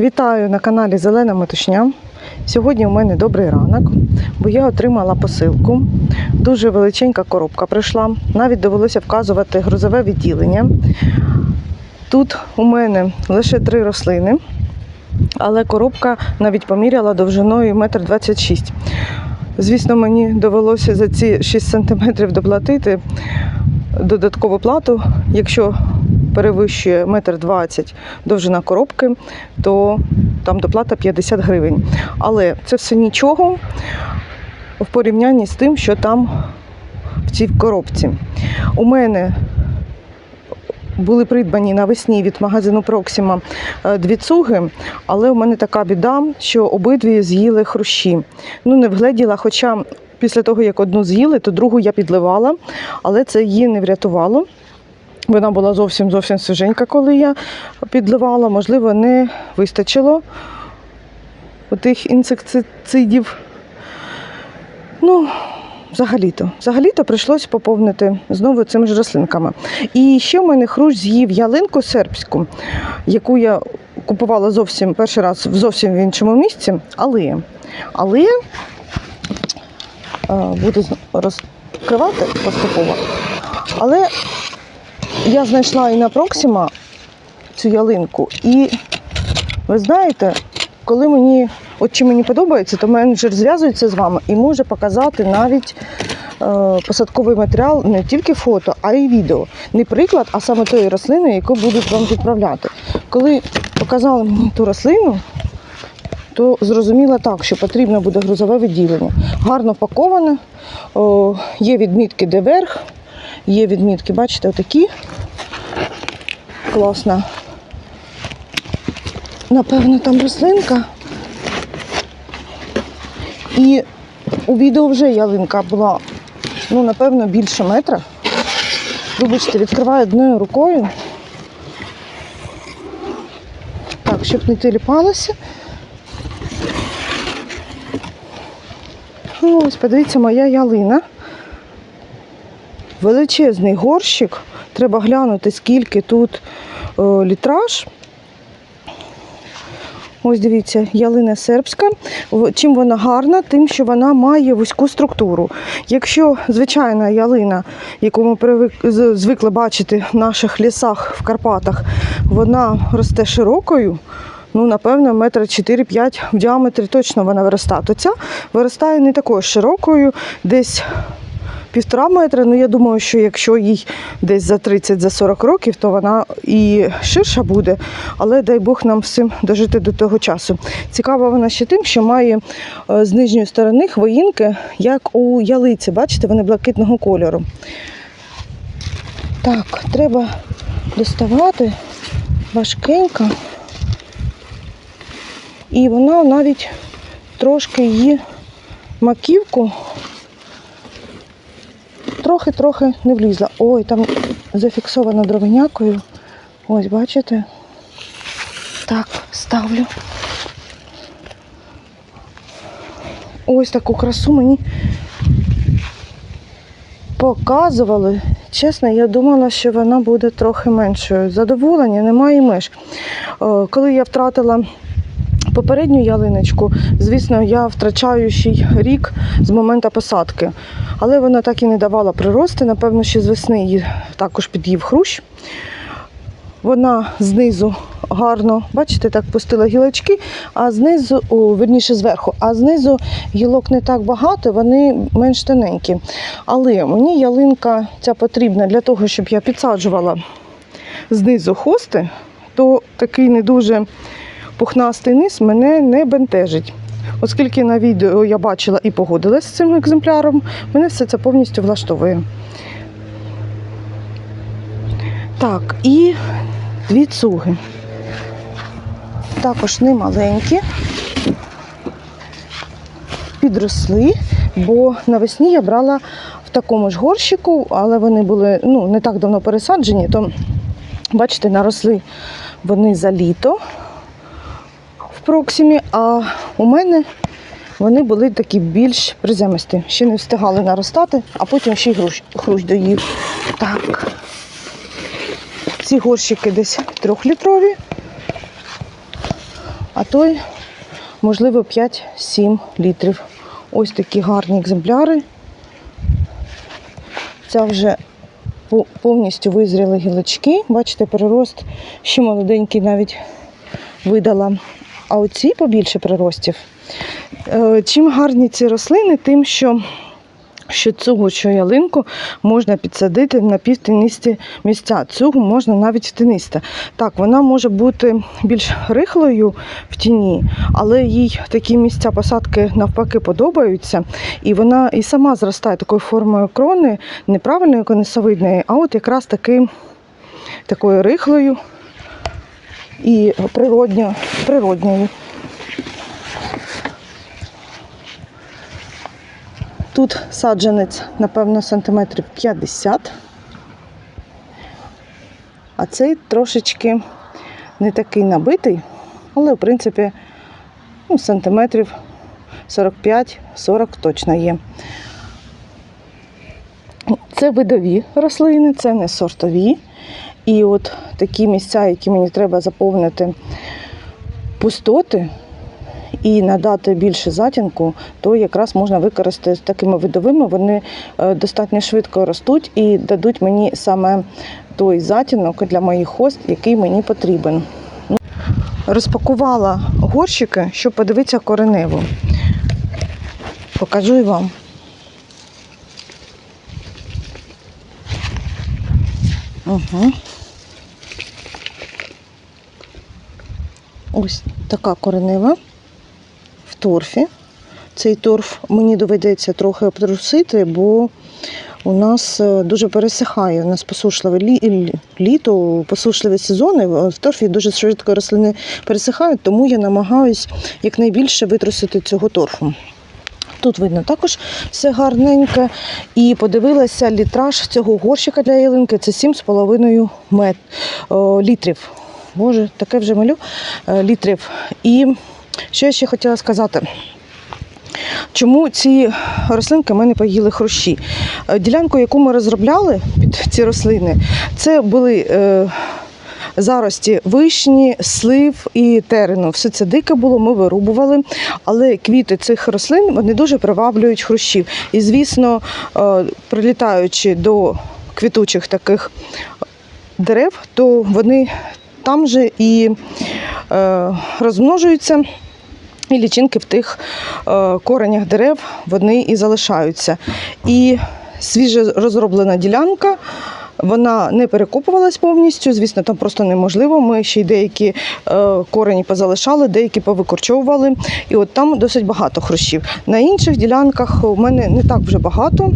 Вітаю на каналі Зелена Метушня. Сьогодні у мене добрий ранок, бо я отримала посилку. Дуже величенька коробка прийшла. Навіть довелося вказувати грузове відділення. Тут у мене лише три рослини, але коробка навіть поміряла довжиною 1,26 м. Звісно, мені довелося за ці 6 см доплатити додаткову плату, якщо перевищує 1,20 м довжина коробки, то там доплата 50 гривень. Але це все нічого в порівнянні з тим, що там в цій коробці. У мене були придбані навесні від магазину Proxima е, дві цуги, але у мене така біда, що обидві з'їли хрущі. Ну, не вгледіла, хоча після того, як одну з'їли, то другу я підливала, але це її не врятувало. Вона була зовсім зовсім свіженька, коли я підливала. Можливо, не вистачило тих інсектицидів. Ну, взагалі-то. Взагалі-то прийшлось поповнити знову цими ж рослинками. І ще в мене хрущ з'їв ялинку сербську, яку я купувала зовсім перший раз в зовсім в іншому місці. Але, але е, буду розкривати поступово. Але я знайшла і на Проксима цю ялинку. І ви знаєте, коли мені, от чи мені подобається, то менеджер зв'язується з вами і може показати навіть е, посадковий матеріал не тільки фото, а й відео. Не приклад, а саме тої рослини, яку будуть вам відправляти. Коли показали мені ту рослину, то зрозуміла так, що потрібно буде грузове відділення. Гарно паковане, є відмітки, де верх, є відмітки, бачите, отакі. Класна. Напевно, там рослинка. І у відео вже ялинка була, ну, напевно, більше метра. Вибачте, відкриваю одною рукою. Так, щоб не теліпалося. Ну, Ось, подивіться, моя ялина. Величезний горщик. Треба глянути, скільки тут літраж. Ось дивіться, ялина сербська. Чим вона гарна, тим, що вона має вузьку структуру. Якщо звичайна ялина, яку ми звикли бачити в наших лісах в Карпатах, вона росте широкою, ну, напевно, метра 4-5 в діаметрі точно вона виростає. То ця виростає не такою широкою, десь півтора метра. Ну, я думаю, що якщо їй десь за 30-40 років, то вона і ширша буде, але дай Бог нам всім дожити до того часу. Цікава вона ще тим, що має е, з нижньої сторони хвоїнки, як у ялиці. Бачите, вони блакитного кольору. Так, треба доставати важкенько. І вона навіть трошки її маківку трохи-трохи не влізла. Ой, там зафіксовано дровинякою. Ось, бачите? Так, ставлю. Ось таку красу мені показували. Чесно, я думала, що вона буде трохи меншою. Задоволення, немає меж. Е, Коли я втратила попередню ялиночку, звісно, я втрачаю ще рік з моменту посадки. Але вона так і не давала прирости. Напевно, ще з весни її також під'їв хрущ. Вона знизу гарно, бачите, так пустила гілочки, а знизу, о, верніше зверху, а знизу гілок не так багато, вони менш тоненькі. Але мені ялинка ця потрібна для того, щоб я підсаджувала знизу хости, то такий не дуже пухнастий низ мене не бентежить. Оскільки на відео я бачила і погодилась з цим екземпляром, мене все це повністю влаштовує. Так, і дві цуги. Також не маленькі. Підросли, бо навесні я брала в такому ж горщику, але вони були ну, не так давно пересаджені, то, бачите, наросли вони за літо в проксимі, а у мене вони були такі більш приземисті. Ще не встигали наростати, а потім ще й хрущ, хрущ доїв. Так. Ці горщики десь трьохлітрові. а той, можливо, 5-7 літрів. Ось такі гарні екземпляри. Це вже повністю визріли гілочки. Бачите, перерост ще молоденький навіть видала. А оці побільше приростів. Е, Чим гарні ці рослини, тим, що, що цю що ялинку можна підсадити на півтинисті місця. Цю можна навіть в тинисте. Так, вона може бути більш рихлою в тіні, але їй такі місця посадки навпаки подобаються. І вона і сама зростає такою формою крони, неправильної конусовидної, а от якраз таки такою рихлою і природньо, природньою. Тут саджанець, напевно, сантиметрів 50. А цей трошечки не такий набитий, але, в принципі, ну, сантиметрів 45-40 точно є. Це видові рослини, це не сортові. І от такі місця, які мені треба заповнити пустоти і надати більше затінку, то якраз можна використати з такими видовими. Вони е, достатньо швидко ростуть і дадуть мені саме той затінок для моїх хост, який мені потрібен. Розпакувала горщики, щоб подивитися кореневу. Покажу вам. Угу. Ось така коренева в торфі. Цей торф мені доведеться трохи обтрусити, бо у нас е, дуже пересихає. У нас посушливе лі- лі- літо, посушливі сезони. В торфі дуже швидко рослини пересихають, тому я намагаюсь якнайбільше витрусити цього торфу. Тут видно також все гарненьке. І подивилася літраж цього горщика для ялинки це 7,5 мет... літрів. Боже, таке вже малю е, літрів. І що я ще хотіла сказати? Чому ці рослинки в мене поїли хрущі? Е, Ділянку, яку ми розробляли під ці рослини, це були е, зарості вишні, слив і терену. Все це дике було, ми вирубували. Але квіти цих рослин вони дуже приваблюють хрущів. І, звісно, е, прилітаючи до квітучих таких дерев, то вони там же і е, розмножуються. І лічинки в тих е, коренях дерев вони і залишаються. І свіже розроблена ділянка. Вона не перекопувалась повністю, звісно, там просто неможливо. Ми ще й деякі е, корені позалишали, деякі повикорчовували. І от там досить багато хрущів. На інших ділянках у мене не так вже багато,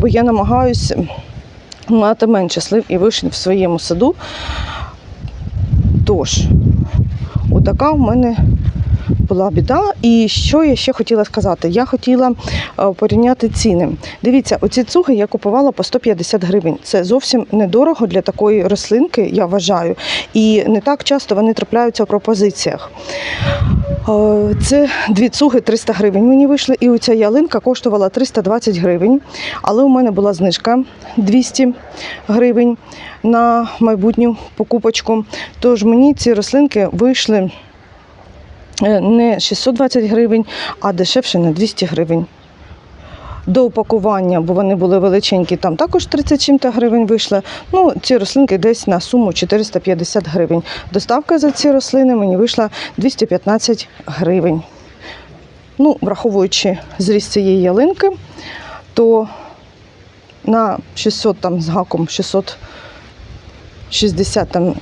бо я намагаюся мати менше слив і вишень в своєму саду. Тож, отака в мене була біда. І що я ще хотіла сказати? Я хотіла е, порівняти ціни. Дивіться, оці цуги я купувала по 150 гривень. Це зовсім недорого для такої рослинки, я вважаю. І не так часто вони трапляються в пропозиціях. Е, Це дві цуги 300 гривень мені вийшли, і оця ялинка коштувала 320 гривень. Але у мене була знижка 200 гривень на майбутню покупочку. Тож мені ці рослинки вийшли не 620 гривень, а дешевше на 200 гривень. До упакування, бо вони були величенькі, там також 30 чим-то гривень вийшло. Ну, ці рослинки десь на суму 450 гривень. Доставка за ці рослини мені вийшла 215 гривень. Ну, враховуючи зріст цієї ялинки, то на 600 там з гаком 660 там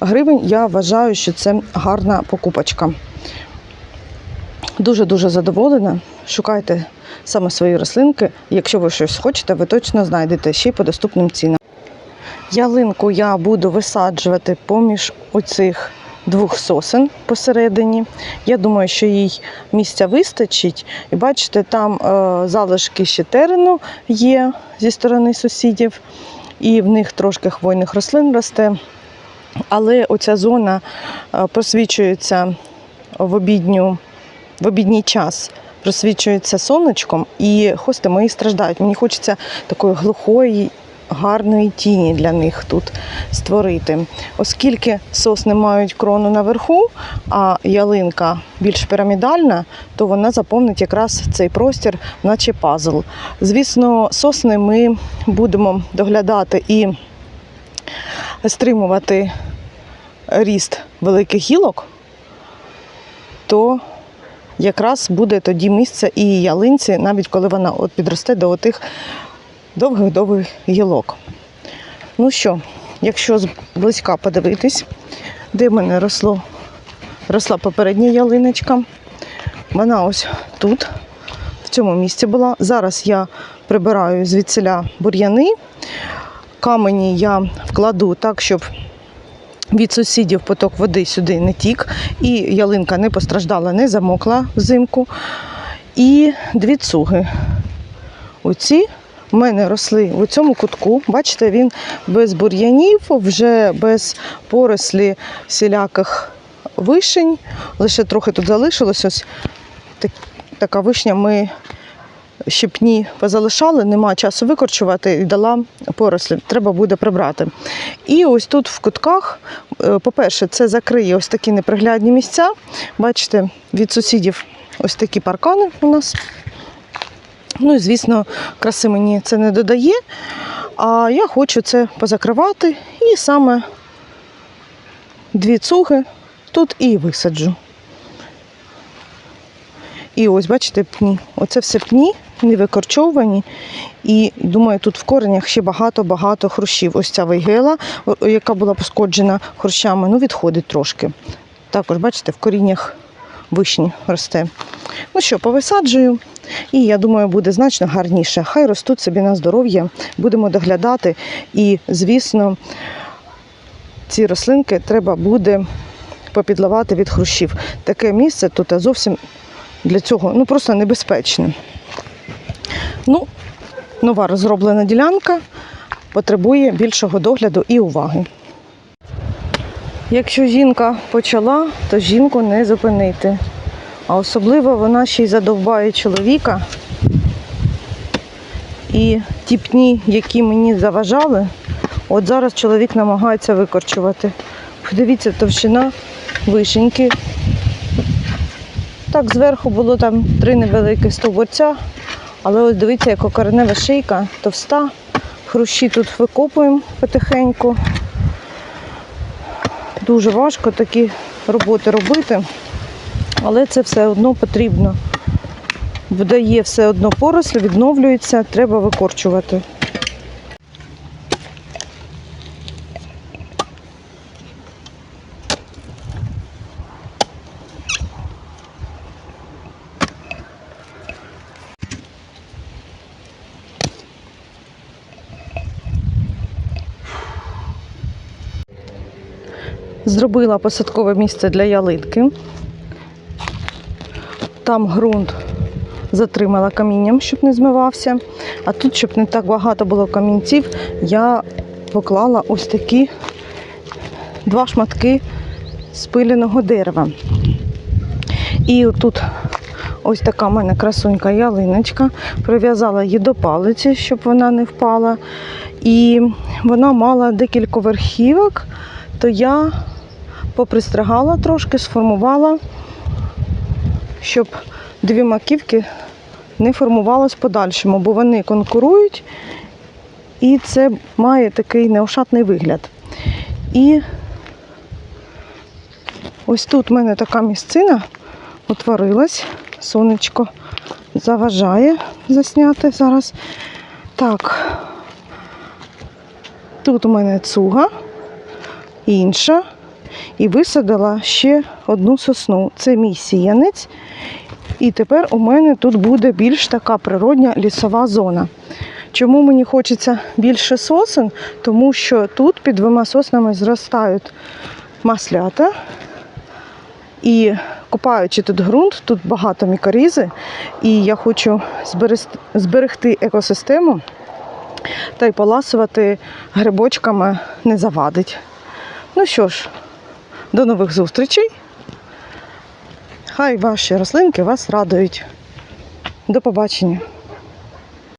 гривень я вважаю, що це гарна покупочка. Дуже-дуже задоволена. Шукайте саме свої рослинки. Якщо ви щось хочете, ви точно знайдете ще й по доступним цінам. Ялинку я буду висаджувати поміж оцих двох сосен посередині. Я думаю, що їй місця вистачить. І бачите, там е, залишки ще терену є зі сторони сусідів, і в них трошки хвойних рослин росте. Але оця зона е, просвічується в обідню, в обідній час. Просвічується сонечком, і хости мої страждають. Мені хочеться такої глухої гарної тіні для них тут створити. Оскільки сосни мають крону наверху, а ялинка більш пірамідальна, то вона заповнить якраз цей простір, наче пазл. Звісно, сосни ми будемо доглядати і стримувати ріст великих гілок, то якраз буде тоді місце і ялинці, навіть коли вона от підросте до отих довгих-довгих гілок. Ну що, якщо зблизька подивитись, де в мене росло, росла попередня ялиночка, вона ось тут, в цьому місці була. Зараз я прибираю звідсиля бур'яни. Камені я вкладу так, щоб від сусідів поток води сюди не тік, і ялинка не постраждала, не замокла взимку. І дві цуги. Оці в мене росли у цьому кутку. Бачите, він без бур'янів, вже без порослі всіляких вишень. Лише трохи тут залишилось. Ось так- така вишня ми щепні позалишали, нема часу викорчувати і дала порослі. Треба буде прибрати. І ось тут в кутках, е, по-перше, це закриє ось такі неприглядні місця. Бачите, від сусідів ось такі паркани у нас. Ну і звісно, краси мені це не додає. А я хочу це позакривати і саме дві цуги тут і висаджу. І ось, бачите, пні. Оце все пні, не викорчовані. І думаю, тут в коренях ще багато-багато хрущів. Ось ця вейгела, яка була пошкоджена хрущами, ну відходить трошки. Також, бачите, в коріннях вишні росте. Ну що, повисаджую. І я думаю, буде значно гарніше. Хай ростуть собі на здоров'я, будемо доглядати. І, звісно, ці рослинки треба буде попідливати від хрущів. Таке місце тут зовсім для цього ну, просто небезпечне. Ну, нова розроблена ділянка потребує більшого догляду і уваги. Якщо жінка почала, то жінку не зупинити. А особливо вона ще й задовбає чоловіка. І ті пні, які мені заважали, от зараз чоловік намагається викорчувати. Подивіться, товщина вишеньки. Так, зверху було там три невеликих стовбурця, але ось дивіться, яка коренева шийка товста. Хрущі тут викопуємо потихеньку. Дуже важко такі роботи робити, але це все одно потрібно. Вдає все одно поросль, відновлюється, треба викорчувати. Зробила посадкове місце для ялинки. Там ґрунт затримала камінням, щоб не змивався. А тут, щоб не так багато було камінців, я поклала ось такі два шматки спиленого дерева. І тут ось така в мене красунька ялиночка. Прив'язала її до палиці, щоб вона не впала. І вона мала декілька верхівок, то я попристригала трошки, сформувала, щоб дві маківки не формувалось в подальшому, бо вони конкурують, і це має такий неошатний вигляд. І ось тут в мене така місцина утворилась. Сонечко заважає засняти зараз. Так, тут у мене цуга, інша. І висадила ще одну сосну. Це мій сіянець. І тепер у мене тут буде більш така природня лісова зона. Чому мені хочеться більше сосен? Тому що тут під двома соснами зростають маслята. І купаючи тут ґрунт, тут багато мікорізи, і я хочу зберегти, екосистему та й поласувати грибочками не завадить. Ну що ж, до нових зустрічей. Хай ваші рослинки вас радують. До побачення.